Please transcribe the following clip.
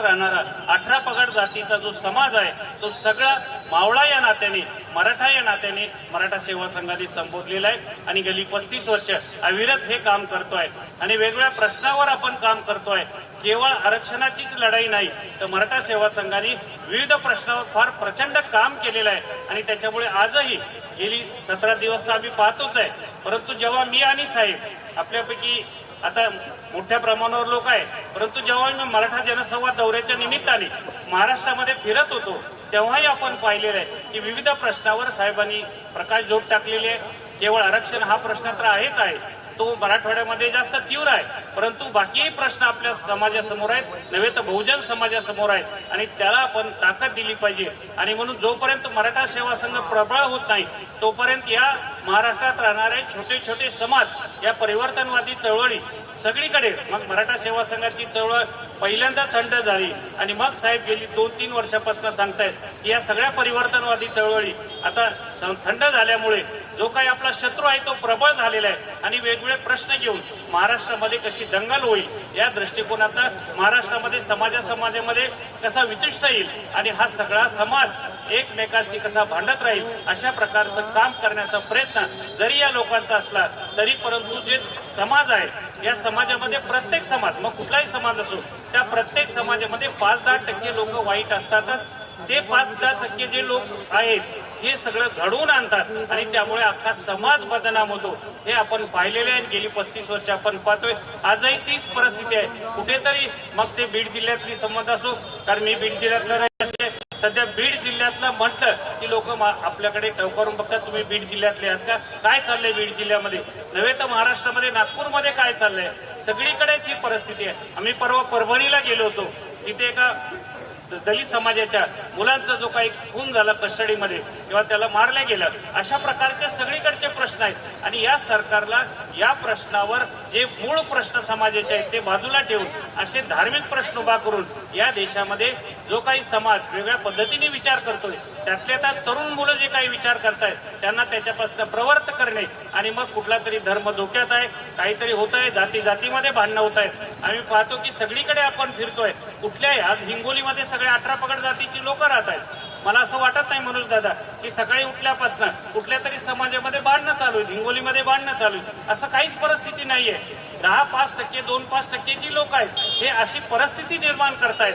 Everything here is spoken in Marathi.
राहणारा अठरा पगड जातीचा जो समाज आहे तो सगळा मावळा या नात्याने मराठा या नात्याने मराठा सेवा संघाने संबोधलेला आहे आणि गेली पस्तीस वर्ष अविरत हे काम करतोय. आणि वेगवेगळ्या प्रश्नावर आपण काम करतोय. केवळ आरक्षणाचीच लढाई नाही तर मराठा सेवा संघाने विविध प्रश्नावर फार प्रचंड काम केलेलं आहे. आणि त्याच्यामुळे आजही गेली सतरा दिवस आम्ही पाहतोच आहे. परंतु जेव्हा मी आणि साहेब आपल्यापैकी आता मोठ्या प्रमाणावर लोक आहे परंतु जेव्हा मी मराठा जनसंवाद दौऱ्याच्या निमित्ताने महाराष्ट्रामध्ये फिरत होतो तेव्हाही आपण पाहिलेलं आहे की विविध प्रश्नावर साहेबांनी प्रकाश झोप टाकलेली आहे. केवळ आरक्षण हा प्रश्न तर आहेच आहे. तो मराठवाड्यामध्ये जास्त तीव्र आहे. परंतु बाकीही प्रश्न आपल्या समाजासमोर आहेत. नव्हे तर बहुजन समाजासमोर आहेत. आणि त्याला आपण ताकद दिली पाहिजे. आणि म्हणून जोपर्यंत मराठा सेवा संघ प्रबळ होत नाही तोपर्यंत या महाराष्ट्रात राहणारे छोटे छोटे समाज या परिवर्तनवादी चळवळी सगळीकडे मग मराठा सेवा संघाची चळवळ पहिल्यांदा थंड झाली. आणि मग साहेब गेली दोन तीन वर्षापासून सांगतायत की या सगळ्या परिवर्तनवादी चळवळी आता स- थंड झाल्यामुळे जो काही आपला शत्रू आहे तो प्रबळ झालेला आहे. आणि वेगवेगळे प्रश्न घेऊन महाराष्ट्रामध्ये कशी दंगल होईल या दृष्टिकोनातनं महाराष्ट्रामध्ये समाजा समाजामध्ये कसा वितुष्ट येईल आणि हा सगळा समाज एकमेकाशी कसा भांडत राहील अशा प्रकारचं काम करण्याचा प्रयत्न जरी या लोकांचा असला तरी परंतु जे समाज आहे या समाजामध्ये प्रत्येक समाज मग कुठलाही समाज असो त्या प्रत्येक समाजामध्ये पाच दहा टक्के लोक वाईट असतातच. ते पाच दहा टक्के जे लोक आहेत हे सगळं घडवून आणतात. आणि त्यामुळे अख्खा समाज बदनाम होतो. हे आपण पाहिलेले आहे. गेली पस्तीस वर्ष आपण पाहतोय. आजही तीच परिस्थिती आहे. कुठेतरी मग ते बीड जिल्ह्यातली संबंध असो कारण मी बीड जिल्ह्यातलं आहे. सध्या बीड जिल्ह्यातलं म्हटलं की लोक आपल्याकडे टवकारून बघतात तुम्ही बीड जिल्ह्यातले आहात का? काय चाललंय बीड जिल्ह्यामध्ये? नव्हे तर महाराष्ट्रामध्ये नागपूरमध्ये काय चाललंय? सगळीकडेच ही परिस्थिती आहे. आम्ही परवा परभणीला गेलो होतो. तिथे एका द- दलित समाजाच्या मुलांचा जो काही खून झाला कस्टडीमध्ये किंवा त्याला मारल्या गेलं अशा प्रकारचे सगळीकडचे प्रश्न आहेत. आणि या सरकारला या प्रश्नावर जे मूळ प्रश्न समाजाचे आहेत ते बाजूला ठेवून असे धार्मिक प्रश्न उभा करून या देशामध्ये जो काही समाज वेगळ्या पद्धतीने विचार करतोय त्यातल्या त्यात तरुण मुलं जे काही विचार करतायत त्यांना त्याच्यापासून प्रवर्त करणे आणि मग कुठला तरी धर्म धोक्यात आहे काहीतरी होत आहे जाती जातीमध्ये भांडणं होत आहेत आम्ही पाहतो की सगळीकडे आपण फिरतोय. कुठल्याही आज हिंगोलीमध्ये सगळे अठरा पगड जातीची लोक राहत आहेत मला असं वाटत नाही मनोज दादा की सकाळी उठल्यापासून कुठल्या तरी समाजामध्ये बांधणं चालू आहे हिंगोलीमध्ये बांधणं चालू आहे असं काहीच परिस्थिती नाहीये. दहा पाच टक्के दोन पाच टक्के जी लोक आहेत हे अशी परिस्थिती निर्माण करतायत.